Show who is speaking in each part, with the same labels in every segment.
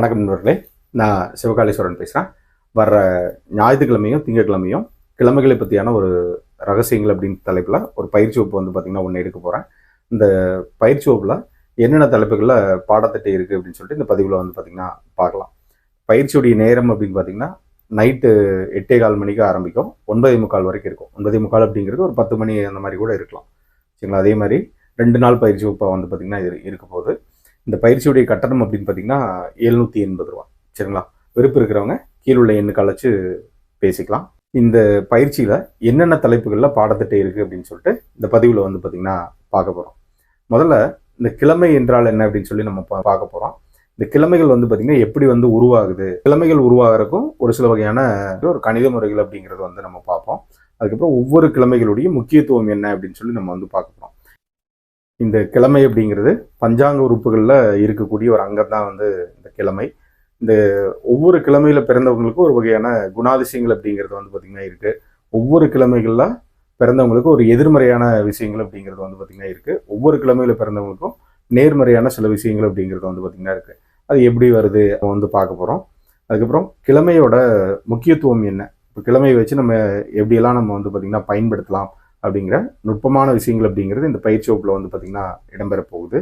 Speaker 1: வணக்கம் நண்பர்களே. நான் சிவகாளீஸ்வரன் பேசுகிறேன் வர்ற ஞாயிற்றுக்கிழமையும் திங்கட்கிழமையும் கிழமைகளை பற்றியான ஒரு ரகசியங்கள் அப்படின்னு தலைப்பில் ஒரு பயிற்சி வகுப்பு வந்து பார்த்திங்கன்னா ஒன்று எடுக்க போகிறேன் இந்த பயிற்சி வகுப்பில் என்னென்ன தலைப்புகளில் பாடத்திட்டம் இருக்குது அப்படின்னு சொல்லிட்டு இந்த பதிவில் வந்து பார்த்திங்கன்னா பார்க்கலாம். பயிற்சியுடைய நேரம் அப்படின்னு பார்த்திங்கன்னா நைட்டு எட்டே கால் மணிக்கு ஆரம்பிக்கும் ஒன்பதே முக்கால் வரைக்கும் இருக்கும். ஒன்பதே முக்கால் அப்படிங்கிறது ஒரு பத்து மணி அந்த மாதிரி கூட இருக்கலாம். சரிங்களா? அதே மாதிரி ரெண்டு நாள் பயிற்சி வகுப்பாக வந்து பார்த்திங்கன்னா இது இருக்க போகுது. இந்த பயிற்சியுடைய கட்டணம் அப்படின்னு பார்த்தீங்கன்னா எழுநூற்றி எண்பது ரூபா. சரிங்களா? விருப்பம் இருக்கிறவங்க கீழுள்ள எண்ணுக்கு அழைச்சி பேசிக்கலாம். இந்த பயிற்சியில் என்னென்ன தலைப்புகளில் பாடத்திட்டம் இருக்குது அப்படின்னு சொல்லிட்டு இந்த பதிவில் வந்து பார்த்திங்கன்னா பார்க்க போகிறோம் முதல்ல இந்த கிழமை என்றால் என்ன அப்படின்னு சொல்லி நம்ம பா- பார்க்க போகிறோம் இந்த கிழமைகள் வந்து பார்த்திங்கன்னா எப்படி வந்து உருவாகுது? கிழமைகள் உருவாகிறதுக்கும் ஒரு சில வகையான ஒரு கணித முறைகள் அப்படிங்கிறது வந்து நம்ம பார்ப்போம். அதுக்கப்புறம் ஒவ்வொரு கிழமைகளுடைய முக்கியத்துவம் என்ன அப்படின்னு சொல்லி நம்ம வந்து பார்க்க போகிறோம் இந்த கிழமை அப்படிங்கிறது பஞ்சாங்க உறுப்புகளில் இருக்கக்கூடிய ஒரு அங்கம் தான் வந்து இந்த கிழமை. இந்த ஒவ்வொரு கிழமையில் பிறந்தவங்களுக்கும் ஒரு வகையான குணாதிசயங்கள் அப்படிங்கிறது வந்து பார்த்திங்கன்னா இருக்குது ஒவ்வொரு கிழமைகளில் பிறந்தவங்களுக்கு ஒரு எதிர்மறையான விஷயங்கள் அப்படிங்கிறது வந்து பார்த்திங்கன்னா இருக்குது ஒவ்வொரு கிழமையில் பிறந்தவங்களுக்கும் நேர்மறையான சில விஷயங்கள் அப்படிங்கிறது வந்து பார்த்திங்கன்னா இருக்குது அது எப்படி வருது நம்ம வந்து பார்க்க போகிறோம் அதுக்கப்புறம் கிழமையோட முக்கியத்துவம் என்ன? இப்போ கிழமையை வச்சு நம்ம எப்படியெல்லாம் நம்ம வந்து பார்த்திங்கன்னா பயன்படுத்தலாம்? அப்படிங்கிற நுட்பமான விஷயங்கள் அப்படிங்கிறது இந்த பயிற்சி வகுப்பில் வந்து பார்த்திங்கன்னா இடம்பெற போகுது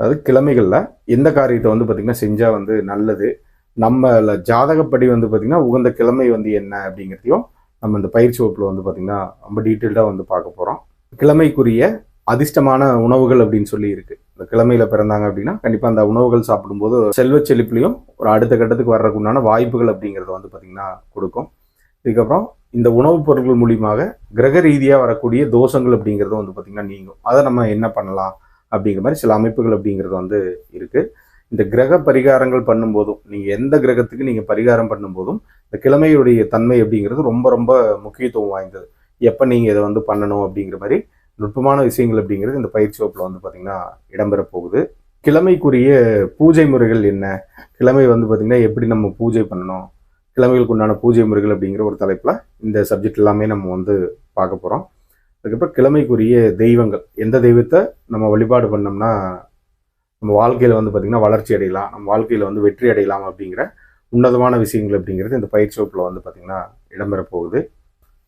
Speaker 1: அதாவது கிழமைகளில் எந்த காரியத்தை வந்து பார்த்திங்கன்னா செஞ்சால் வந்து நல்லது நம்மள ஜாதகப்படி வந்து பார்த்திங்கன்னா உகந்த கிழமை வந்து என்ன அப்படிங்கிறதையும் நம்ம இந்த பயிற்சி வகுப்பில் வந்து பார்த்திங்கன்னா ரொம்ப டீட்டெயில்டாக வந்து பார்க்க போகிறோம் கிழமைக்குரிய அதிர்ஷ்டமான உணவுகள் அப்படின்னு சொல்லி இருக்குது இந்த கிழமையில பிறந்தாங்க அப்படின்னா கண்டிப்பாக அந்த உணவுகள் சாப்பிடும்போது செல்வச் செழிப்புலையும் ஒரு அடுத்த கட்டத்துக்கு வர்றதுக்கு உண்டான வாய்ப்புகள் அப்படிங்கிறத வந்து பார்த்திங்கன்னா கொடுக்கும். இதுக்கப்புறம் இந்த உணவுப் பொருட்கள் மூலியமாக கிரக ரீதியாக வரக்கூடிய தோஷங்கள் அப்படிங்கிறது வந்து பார்த்திங்கன்னா நீங்கும். அதை நம்ம என்ன பண்ணலாம் அப்படிங்கிற மாதிரி சில அமைப்புகள் அப்படிங்கிறது வந்து இருக்குது இந்த கிரக பரிகாரங்கள் பண்ணும்போதும் நீங்கள் எந்த கிரகத்துக்கு நீங்கள் பரிகாரம் பண்ணும்போதும் இந்த கிழமையுடைய தன்மை அப்படிங்கிறது ரொம்ப ரொம்ப முக்கியத்துவம் வாய்ந்தது. எப்போ நீங்கள் இதை வந்து பண்ணணும் அப்படிங்கிற மாதிரி நுட்பமான விஷயங்கள் அப்படிங்கிறது இந்த பயிற்சி வகுப்பில் வந்து பார்த்திங்கன்னா இடம்பெற போகுது. கிழமைக்குரிய பூஜை முறைகள் என்ன? கிழமை வந்து பார்த்திங்கன்னா எப்படி நம்ம பூஜை பண்ணணும்? கிழமைகளுக்கு உண்டான பூஜை முறைகள் அப்படிங்கிற ஒரு தலைப்பில் இந்த சப்ஜெக்ட் எல்லாமே நம்ம வந்து பார்க்க போகிறோம் அதுக்கப்புறம் கிழமைக்குரிய தெய்வங்கள். எந்த தெய்வத்தை நம்ம வழிபாடு பண்ணோம்னா நம்ம வாழ்க்கையில் வந்து பார்த்திங்கன்னா வளர்ச்சி அடையலாம். நம்ம வாழ்க்கையில் வந்து வெற்றி அடையலாம் அப்படிங்கிற உன்னதமான விஷயங்கள் அப்படிங்கிறது இந்த பயிற்சி வகுப்பில் வந்து பார்த்திங்கன்னா இடம்பெற போகுது.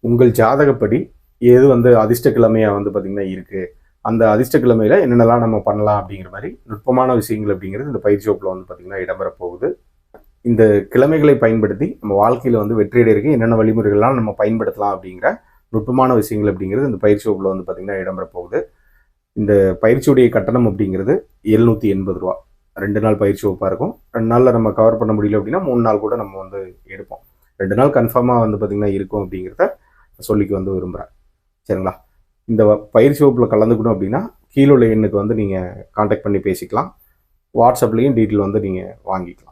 Speaker 1: உங்கள் ஜாதகப்படி எது வந்து அதிர்ஷ்ட கிழமையாக வந்து பார்த்திங்கன்னா இருக்குது அந்த அதிர்ஷ்ட கிழமையில் என்னென்னலாம் நம்ம பண்ணலாம் அப்படிங்கிற மாதிரி நுட்பமான விஷயங்கள் அப்படிங்கிறது இந்த பயிற்சி வகுப்பில் வந்து பார்த்திங்கன்னா இடம்பெற போகுது. இந்த கிழமைகளை பயன்படுத்தி நம்ம வாழ்க்கையில் வந்து வெற்றி என்னென்ன வழிமுறைகள்லாம் நம்ம பயன்படுத்தலாம் அப்படிங்கிற நுட்பமான விஷயங்கள் அப்படிங்கிறது இந்த பயிற்சி வகுப்பில் வந்து பார்த்திங்கன்னா இடம்பெற போகுது. இந்த பயிற்சியுடைய கட்டணம் அப்படிங்கிறது எழுநூற்றி எண்பது ரூபா. ரெண்டு நாள் பயிற்சி வகுப்பாக இருக்கும். ரெண்டு நாளில் நம்ம கவர் பண்ண முடியல அப்படின்னா மூணு நாள் கூட நம்ம வந்து எடுப்போம். ரெண்டு நாள் கன்ஃபார்மாக வந்து பார்த்திங்கன்னா இருக்கும் அப்படிங்கிறத சொல்லிக்க வந்து விரும்புகிறேன் சரிங்களா? இந்த வ- பயிற்சி வகுப்பில் கலந்துக்கணும் அப்படின்னா கீழே உள்ள எண்ணுக்கு வந்து நீங்கள் காண்டாக்ட் பண்ணி பேசிக்கலாம். வாட்ஸ்அப்லேயும் டீட்டெயில் வந்து நீங்கள் வாங்கிக்கலாம்.